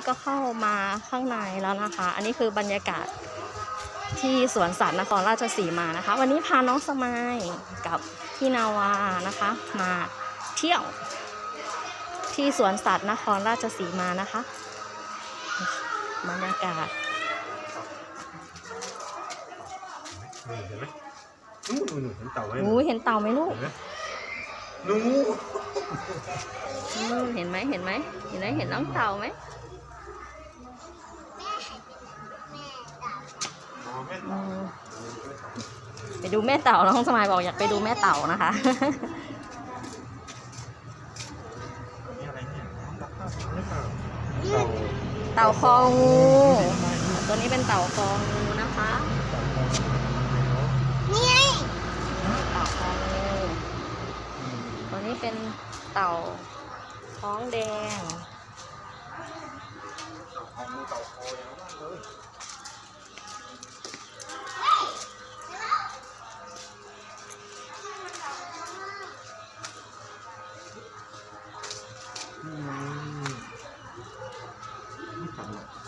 นี้ก็เข้ามาข้างในแล้วนะคะ อันนี้คือบรรยากาศที่สวนสัตว์นครราชสีมานะคะ วันนี้พาน้องสมายกับพี่นาวานะคะ มาเที่ยว ที่สวนสัตว์นครราชสีมานะคะบรรยากาศนี่เห็นไหมนู่นนู่นนู่นเห็นเต่าไหมโอ้ยเห็นเต่าไหมลูกเห็นไหมนู่นอืมเห็นไหมเห็นไหมเห็นไหมเห็นน้องเต่าไหม ดูแม่เต่าน้องสมายบอกอยากไปดูแม่เต่านะคะเต่าเต่าคองูตัวนี้เป็นเต่าคองูนะคะนี่ไงเต่าคองูตัวนี้เป็นเต่าท้องแดง ভালো